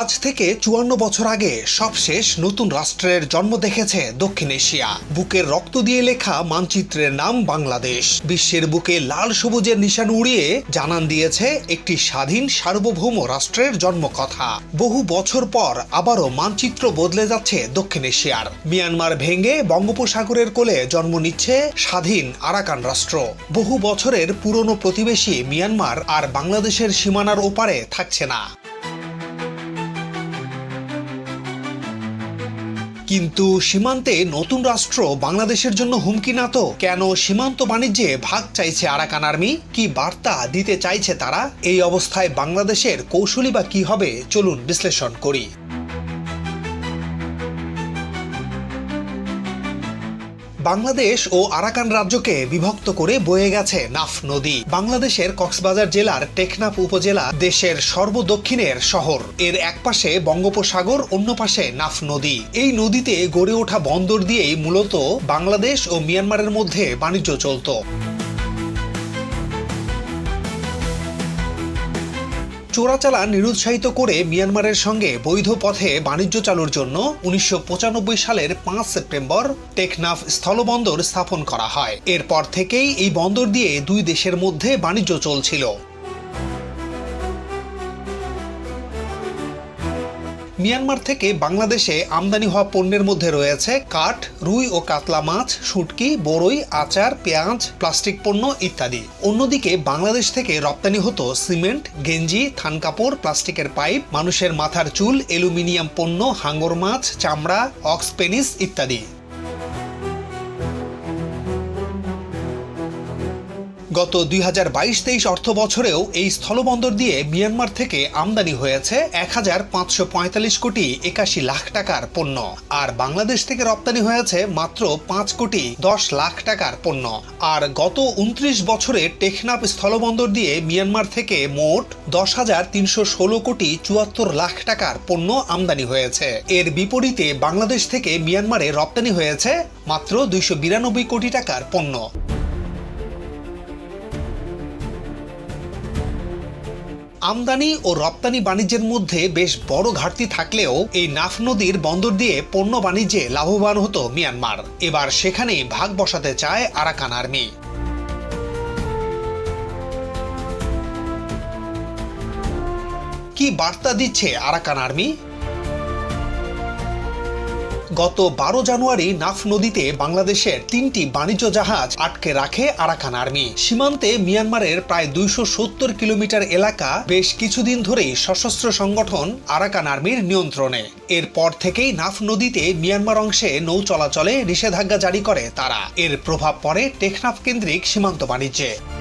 আজ থেকে চুয়ান্ন বছর আগে সবশেষ নতুন রাষ্ট্রের জন্ম দেখেছে দক্ষিণ এশিয়া। বুকের রক্ত দিয়ে লেখা মানচিত্রের নাম বাংলাদেশ। বিশ্বের বুকে লাল সবুজের নিশান উড়িয়ে জানান দিয়েছে একটি স্বাধীন সার্বভৌম রাষ্ট্রের জন্মকথা। বহু বছর পর আবারও মানচিত্র বদলে যাচ্ছে দক্ষিণ এশিয়ার। মিয়ানমার ভেঙে বঙ্গোপসাগরের কোলে জন্ম নিচ্ছে স্বাধীন আরাকান রাষ্ট্র। বহু বছরের পুরনো প্রতিবেশী মিয়ানমার আর বাংলাদেশের সীমানার ওপারে থাকছে না। কিন্তু সীমান্তে নতুন রাষ্ট্র বাংলাদেশের জন্য হুমকি না তো? কেন সীমান্ত বাণিজ্যে ভাগ চাইছে আরাকান আর্মি? কি বার্তা দিতে চাইছে তারা? এই অবস্থায় বাংলাদেশের কৌশলী বা কি হবে? চলুন বিশ্লেষণ করি। বাংলাদেশ ও আরাকান রাজ্যকে বিভক্ত করে বয়ে গেছে নাফ নদী। বাংলাদেশের কক্সবাজার জেলার টেকনাফ উপজেলা দেশের সর্বদক্ষিণের শহর। এর এক পাশে বঙ্গোপসাগর, অন্য পাশে নাফ নদী। এই নদীতে গড়ে ওঠা বন্দর দিয়েই মূলত বাংলাদেশ ও মিয়ানমারের মধ্যে বাণিজ্য চলত। চোরাচালান নিরুৎসাহিত করে মিয়ানমারের সঙ্গে বৈধ পথে বাণিজ্য চালুর জন্য উনিশশো পঁচানব্বই সালের পাঁচ সেপ্টেম্বর টেকনাফ স্থলবন্দর স্থাপন করা হয়। এরপর থেকেই এই বন্দর দিয়ে দুই দেশের মধ্যে বাণিজ্য চলছিল। মিয়ানমার থেকে বাংলাদেশে আমদানি হওয়া পণ্যের মধ্যে রয়েছে কাঠ, রুই ও কাতলা মাছ, শুটকি, বড়ই, আচার, পেঁয়াজ, প্লাস্টিক পণ্য ইত্যাদি। অন্যদিকে বাংলাদেশ থেকে রপ্তানি হতো সিমেন্ট, গেঞ্জি থান কাপড় প্লাস্টিকের পাইপ, মানুষের মাথার চুল, অ্যালুমিনিয়াম পণ্য, হাঙ্গর মাছ, চামড়া অক্সপেনিস ইত্যাদি। গত দুই হাজার বাইশ তেইশ অর্থ বছরেও এই স্থলবন্দর দিয়ে মিয়ানমার থেকে আমদানি হয়েছে এক হাজার পাঁচশো পঁয়তাল্লিশ কোটি একাশি লাখ টাকার পণ্য। আর বাংলাদেশ থেকে রপ্তানি হয়েছে মাত্র পাঁচ কোটি দশ লাখ টাকার পণ্য। আর গত উনত্রিশ বছরে টেকনাফ স্থলবন্দর দিয়ে মিয়ানমার থেকে মোট দশ হাজার তিনশো ষোলো কোটি চুয়াত্তর লাখ টাকার পণ্য আমদানি হয়েছে। এর বিপরীতে বাংলাদেশ থেকে মিয়ানমারে রপ্তানি হয়েছে মাত্র দুইশো বিরানব্বই কোটি টাকার পণ্য। আমদানি ও রপ্তানি বাণিজ্যের মধ্যে বেশ বড় ঘাটতি থাকলেও এই নাফ নদীর বন্দর দিয়ে পণ্য বাণিজ্যে লাভবান হতো মিয়ানমার। এবার সেখানে ভাগ বসাতে চায় আরাকান আর্মি। কি বার্তা দিচ্ছে আরাকান আর্মি? গত বারো জানুয়ারি নাফ নদীতে বাংলাদেশের তিনটি বাণিজ্য জাহাজ আটকে রাখে আরাকান আর্মি। সীমান্তে মিয়ানমারের প্রায় দুইশো সত্তর কিলোমিটার এলাকা বেশ কিছুদিন ধরেই সশস্ত্র সংগঠন আরাকান আর্মির নিয়ন্ত্রণে। এরপর থেকেই নাফ নদীতে মিয়ানমার অংশে নৌ চলাচলে নিষেধাজ্ঞা জারি করে তারা। এর প্রভাব পড়ে টেকনাফ কেন্দ্রিক সীমান্ত বাণিজ্যে।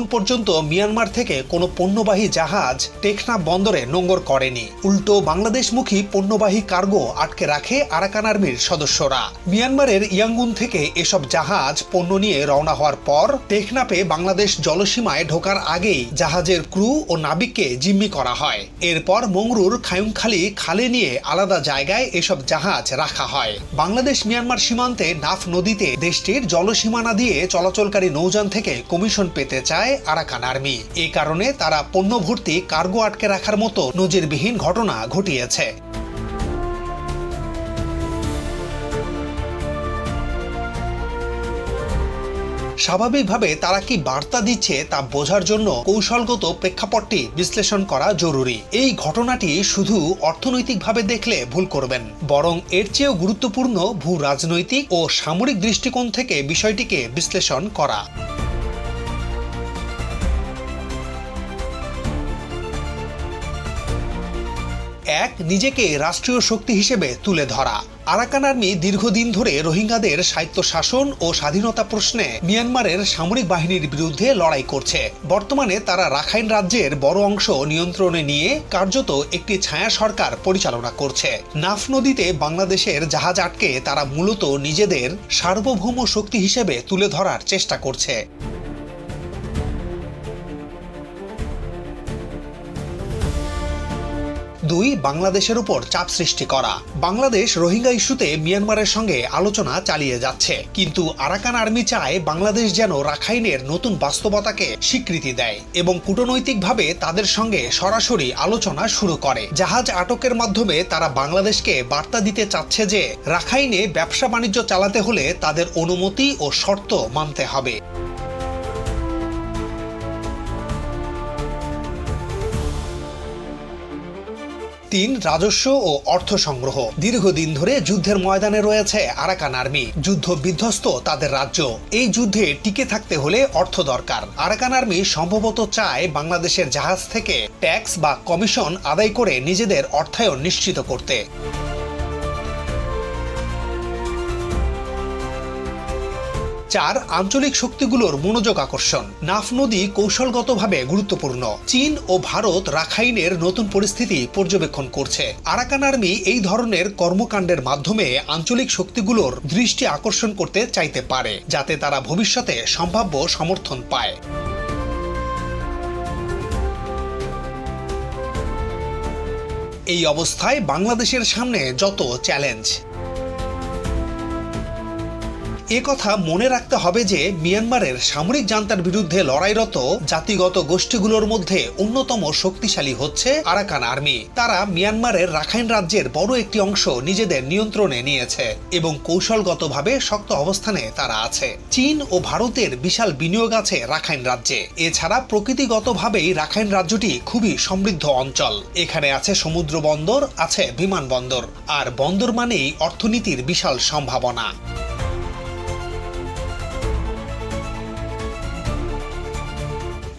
এখন পর্যন্ত মিয়ানমার থেকে কোনো পণ্যবাহী জাহাজ টেকনাফ বন্দরে নোঙ্গর করেনি। উল্টো বাংলাদেশমুখী পণ্যবাহী কার্গো আটকে রাখে আরাকান আর্মির সদস্যরা। মিয়ানমারের ইয়াঙ্গুন থেকে এসব জাহাজ পণ্য নিয়ে রওনা হওয়ার পর টেকনাফে বাংলাদেশ জলসীমায় ঢোকার আগেই জাহাজের ক্রু ও নাবিককে জিম্মি করা হয়। এরপর মংরুর খায়ুংখালি খালে নিয়ে আলাদা জায়গায় এসব জাহাজ রাখা হয়। বাংলাদেশ মিয়ানমার সীমান্তে নাফ নদীতে দেশটির জলসীমানা দিয়ে চলাচলকারী নৌযান থেকে কমিশন পেতে চায় আরাকান আর্মি। এ কারণে তারা পণ্য ভর্তি কার্গো আটকে রাখার মতো নজিরবিহীন ঘটনা ঘটিয়েছে। স্বাভাবিকভাবে তারা কি বার্তা দিচ্ছে তা বোঝার জন্য কৌশলগত প্রেক্ষাপটটি বিশ্লেষণ করা জরুরি। এই ঘটনাটি শুধু অর্থনৈতিকভাবে দেখলে ভুল করবেন, বরং এর চেয়েও গুরুত্বপূর্ণ ভূ রাজনৈতিক ও সামরিক দৃষ্টিকোণ থেকে বিষয়টিকে বিশ্লেষণ করা। এক নিজেকে রাষ্ট্রীয় শক্তি হিসেবে তুলে ধরা। আরাকান আর্মি দীর্ঘদিন ধরে রোহিঙ্গাদের স্বায়ত্ত শাসন ও স্বাধীনতা প্রশ্নে মিয়ানমারের সামরিক বাহিনীর বিরুদ্ধে লড়াই করছে। বর্তমানে তারা রাখাইন রাজ্যের বড় অংশ নিয়ন্ত্রণে নিয়ে কার্যত একটি ছায়া সরকার পরিচালনা করছে। নাফ নদীতে বাংলাদেশের জাহাজ আটকে তারা মূলত নিজেদের সার্বভৌম শক্তি হিসেবে তুলে ধরার চেষ্টা করছে। দুই বাংলাদেশের উপর চাপ সৃষ্টি করা। বাংলাদেশ রোহিঙ্গা ইস্যুতে মিয়ানমারের সঙ্গে আলোচনা চালিয়ে যাচ্ছে। কিন্তু আরাকান আর্মি চায় বাংলাদেশ যেন রাখাইনের নতুন বাস্তবতাকে স্বীকৃতি দেয় এবং কূটনৈতিকভাবে তাদের সঙ্গে সরাসরি আলোচনা শুরু করে। জাহাজ আটকের মাধ্যমে তারা বাংলাদেশকে বার্তা দিতে চাচ্ছে যে, রাখাইনে ব্যবসা বাণিজ্য চালাতে হলে তাদের অনুমতি ও শর্ত মানতে হবে। তিন রাজস্ব ও অর্থ সংগ্রহ। দীর্ঘদিন ধরে যুদ্ধের ময়দানে রয়েছে আরাকান আর্মি। যুদ্ধ বিধ্বস্ত তাদের রাজ্য। এই যুদ্ধে টিকে থাকতে হলে অর্থ দরকার। আরাকান আর্মি সম্ভবত চায় বাংলাদেশের জাহাজ থেকে ট্যাক্স বা কমিশন আদায় করে নিজেদের অর্থায়ন নিশ্চিত করতে। চার আঞ্চলিক শক্তিগুলোর মনোযোগ আকর্ষণ। নাফ নদী কৌশলগতভাবে গুরুত্বপূর্ণ। চীন ও ভারত রাখাইনের নতুন পরিস্থিতি পর্যবেক্ষণ করছে। আরাকান আর্মি এই ধরনের কর্মকাণ্ডের মাধ্যমে আঞ্চলিক শক্তিগুলোর দৃষ্টি আকর্ষণ করতে চাইতে পারে, যাতে তারা ভবিষ্যতে সম্ভাব্য সমর্থন পায়। এই অবস্থায় বাংলাদেশের সামনে যত চ্যালেঞ্জ এ কথা মনে রাখতে হবে যে মিয়ানমারের সামরিক জান্তার বিরুদ্ধে লড়াইরত জাতিগত গোষ্ঠীগুলোর মধ্যে অন্যতম শক্তিশালী হচ্ছে আরাকান আর্মি। তারা মিয়ানমারের রাখাইন রাজ্যের বড় একটি অংশ নিজেদের নিয়ন্ত্রণে নিয়েছে এবং কৌশলগতভাবে শক্ত অবস্থানে তারা আছে। চীন ও ভারতের বিশাল বিনিয়োগ আছে রাখাইন রাজ্যে। এছাড়া প্রকৃতিগতভাবেই রাখাইন রাজ্যটি খুবই সমৃদ্ধ অঞ্চল। এখানে আছে সমুদ্র বন্দর, আছে বিমানবন্দর আর বন্দর মানেই অর্থনীতির বিশাল সম্ভাবনা।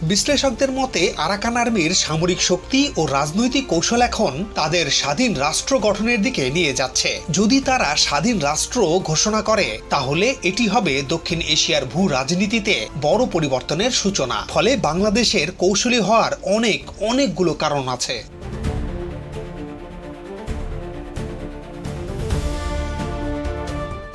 বিশ্লেষকদের মতে, আরাকান আর্মির সামরিক শক্তি ও রাজনৈতিক কৌশল এখন তাদের স্বাধীন রাষ্ট্র গঠনের দিকে নিয়ে যাচ্ছে। যদি তারা স্বাধীন রাষ্ট্র ঘোষণা করে, তাহলে এটি হবে দক্ষিণ এশিয়ার ভূ রাজনীতিতে বড় পরিবর্তনের সূচনা। ফলে বাংলাদেশের কৌশলী হওয়ার অনেক, অনেকগুলো কারণ আছে।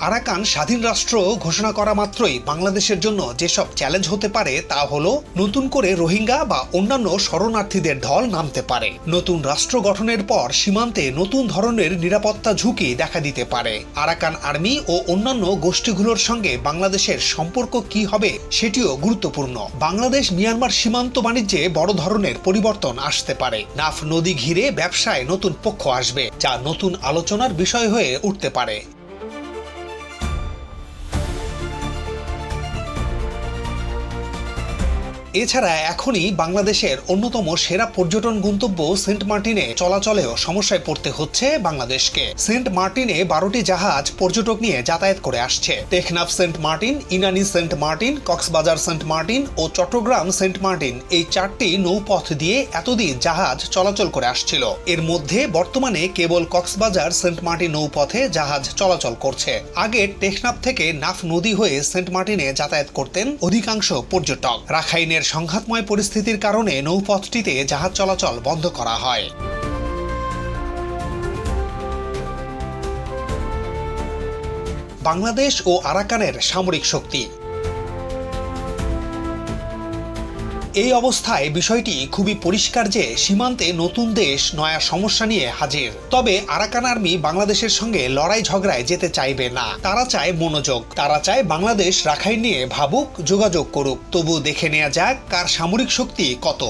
আরাকান স্বাধীন রাষ্ট্র ঘোষণা করা মাত্রই বাংলাদেশের জন্য যেসব চ্যালেঞ্জ হতে পারে তা হলো নতুন করে রোহিঙ্গা বা অন্যান্য শরণার্থীদের ঢল নামতে পারে। নতুন রাষ্ট্র গঠনের পর সীমান্তে নতুন ধরনের নিরাপত্তা ঝুঁকি দেখা দিতে পারে। আরাকান আর্মি ও অন্যান্য গোষ্ঠীগুলোর সঙ্গে বাংলাদেশের সম্পর্ক কি হবে সেটিও গুরুত্বপূর্ণ। বাংলাদেশ মিয়ানমার সীমান্ত বাণিজ্যে বড় ধরনের পরিবর্তন আসতে পারে। নাফ নদী ঘিরে ব্যবসায় নতুন পক্ষ আসবে, যা নতুন আলোচনার বিষয় হয়ে উঠতে পারে। এছাড়া এখনই বাংলাদেশের অন্যতম সেরা পর্যটন গন্তব্য সেন্ট মার্টিনে চলাচলেও সমস্যায় পড়তে হচ্ছে বাংলাদেশকে। সেন্ট মার্টিনে বারোটি জাহাজ পর্যটক নিয়ে যাতায়াত করে আসছে। Teknaf Saint Martin, Inani Saint Martin, Cox's Bazar Saint Martin ও চট্টগ্রাম সেন্ট মার্টিন এই চারটি নৌপথ দিয়ে এতদিন জাহাজ চলাচল করে আসছিল। এর মধ্যে বর্তমানে কেবল কক্সবাজার সেন্ট মার্টিন নৌপথে জাহাজ চলাচল করছে। আগে টেকনাফ থেকে নাফ নদী হয়ে সেন্ট মার্টিনে যাতায়াত করতেন অধিকাংশ পর্যটক। রাখাইনের সংঘাতময় পরিস্থিতির কারণে নৌপথটিতে জাহাজ চলাচল বন্ধ করা হয়। বাংলাদেশ ও আরাকানের সামরিক শক্তি এই অবস্থায় বিষয়টি খুবই পরিষ্কার যে সীমান্তে নতুন দেশ নয়া সমস্যা নিয়ে হাজির। তবে আরাকান আর্মি বাংলাদেশের সঙ্গে লড়াই ঝগড়ায় যেতে চাইবে না। তারা চায় মনোযোগ। তারা চায় বাংলাদেশ রাখাই নিয়ে ভাবুক, যোগাযোগ করুক। তবু দেখে নেওয়া যাক কার সামরিক শক্তি কত।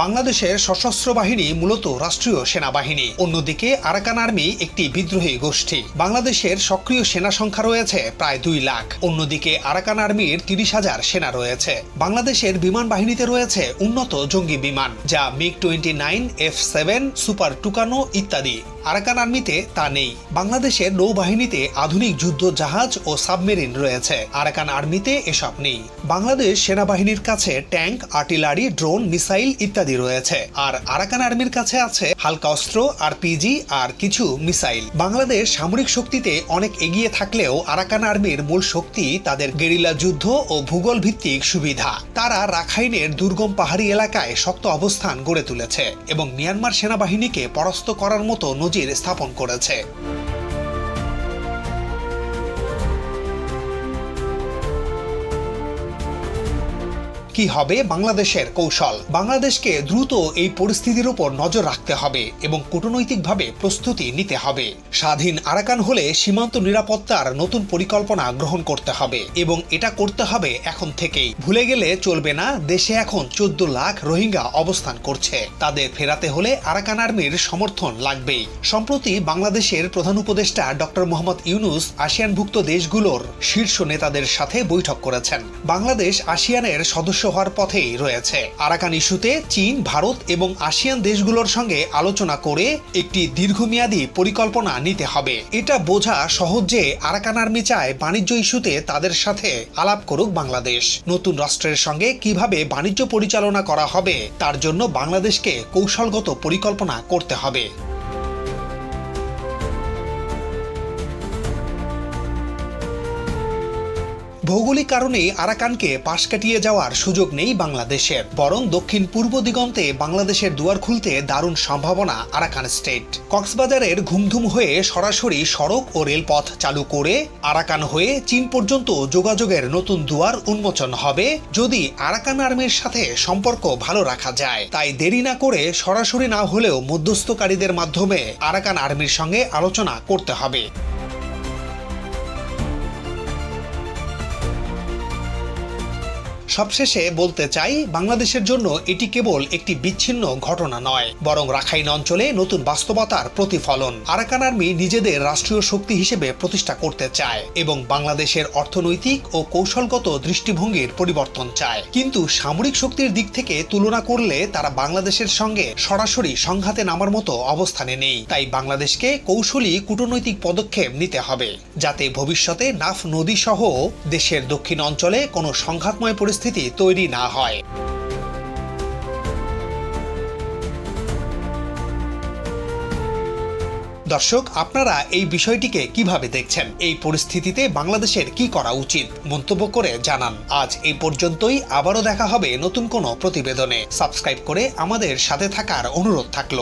বাংলাদেশের সশস্ত্র বাহিনী মূলত রাষ্ট্রীয় সেনাবাহিনী। অন্যদিকে আরাকান আর্মি একটি বিদ্রোহী গোষ্ঠী। বাংলাদেশের সক্রিয় সেনা সংখ্যা রয়েছে প্রায় দুই লাখ। অন্যদিকে আরাকান আর্মির তিরিশ হাজার সেনা রয়েছে। বাংলাদেশের বিমান বাহিনীতে রয়েছে উন্নত জঙ্গি বিমান, যা MiG twenty nine, F seven, super Tucano ইত্যাদি। আরাকান আর্মিতে তা নেই। বাংলাদেশের নৌবাহিনীতে আধুনিক যুদ্ধ জাহাজ ও সাবমেরিন রয়েছে। আরাকান আর্মিতে এসব নেই। বাংলাদেশ সেনাবাহিনীর কাছে ট্যাঙ্ক, আর্টিলারি, ড্রোন, মিসাইল ইত্যাদি রয়েছে। আর আরাকান আর্মির কাছে আছে হালকা অস্ত্র, আরপিজি আর কিছু মিসাইল। বাংলাদেশ সামরিক শক্তিতে অনেক এগিয়ে থাকলেও আরাকান আর্মির মূল শক্তি তাদের গেরিলা যুদ্ধ ও ভূগোল ভিত্তিক সুবিধা। তারা রাখাইনের দুর্গম পাহাড়ি এলাকায় শক্ত অবস্থান গড়ে তুলেছে এবং মিয়ানমার সেনাবাহিনীকে পরাস্ত করার মতো নজির স্থাপন করেছে। কি হবে বাংলাদেশের কৌশল? বাংলাদেশকে দ্রুত এই পরিস্থিতির উপর নজর রাখতে হবে এবং কূটনৈতিকভাবে প্রস্তুতি নিতে হবে। স্বাধীন আরাকান হলে সীমান্ত নিরাপত্তার নতুন পরিকল্পনা গ্রহণ করতে হবে এবং এটা করতে হবে এখন থেকেই। ভুলে গেলে চলবে না, দেশে এখন চোদ্দ লাখ রোহিঙ্গা অবস্থান করছে। তাদের ফেরাতে হলে আরাকান আর্মির সমর্থন লাগবেই। সম্প্রতি বাংলাদেশের প্রধান উপদেষ্টা ডক্টর মোহাম্মদ ইউনুস আসিয়ানভুক্ত দেশগুলোর শীর্ষ নেতাদের সাথে বৈঠক করেছেন। বাংলাদেশ আসিয়ানের সদস্য হওয়ার পথেই রয়েছে। আরাকান ইস্যুতে চীন, ভারত এবং আসিয়ান দেশগুলোর সঙ্গে আলোচনা করে একটি দীর্ঘমেয়াদী পরিকল্পনা নিতে হবে। এটা বোঝা সহজ যে আরাকান আর্মি চায় বাণিজ্য ইস্যুতে তাদের সাথে আলাপ করুক বাংলাদেশ। নতুন রাষ্ট্রের সঙ্গে কীভাবে বাণিজ্য পরিচালনা করা হবে, তার জন্য বাংলাদেশকে কৌশলগত পরিকল্পনা করতে হবে। ভৌগোলিক কারণেই আরাকানকে পাশ কাটিয়ে যাওয়ার সুযোগ নেই বাংলাদেশের, বরং দক্ষিণ পূর্ব দিগন্তে বাংলাদেশের দুয়ার খুলতে দারুণ সম্ভাবনা আরাকান স্টেট। কক্সবাজারের ঘুমধুম হয়ে সরাসরি সড়ক ও রেলপথ চালু করে আরাকান হয়ে চীন পর্যন্ত যোগাযোগের নতুন দুয়ার উন্মোচন হবে যদি আরাকান আর্মির সাথে সম্পর্ক ভালো রাখা যায়। তাই দেরি না করে সরাসরি না হলেও মধ্যস্থকারীদের মাধ্যমে আরাকান আর্মির সঙ্গে আলোচনা করতে হবে। সবশেষে বলতে চাই, বাংলাদেশের জন্য এটি কেবল একটি বিচ্ছিন্ন ঘটনা নয়, বরং রাখাইন অঞ্চলে নতুন বাস্তবতার প্রতিফলন। আরাকান আর্মি নিজেদের রাষ্ট্রীয় শক্তি হিসেবে প্রতিষ্ঠা করতে চায় এবং বাংলাদেশের অর্থনৈতিক ও কৌশলগত দৃষ্টিভঙ্গির পরিবর্তন চায়। কিন্তু সামরিক শক্তির দিক থেকে তুলনা করলে তারা বাংলাদেশের সঙ্গে সরাসরি সংঘাতে নামার মতো অবস্থানে নেই। তাই বাংলাদেশকে কৌশলী কূটনৈতিক পদক্ষেপ নিতে হবে, যাতে ভবিষ্যতে নাফ নদী সহ দেশের দক্ষিণ অঞ্চলে কোনো সংঘাতময় পরিস্থিতি তৈরি না হয়। দর্শক, আপনারা এই বিষয়টিকে কীভাবে দেখছেন? এই পরিস্থিতিতে বাংলাদেশের কি করা উচিত? মন্তব্য করে জানান। আজ এই পর্যন্তই। আবারও দেখা হবে নতুন কোনো প্রতিবেদনে। সাবস্ক্রাইব করে আমাদের সাথে থাকার অনুরোধ থাকল।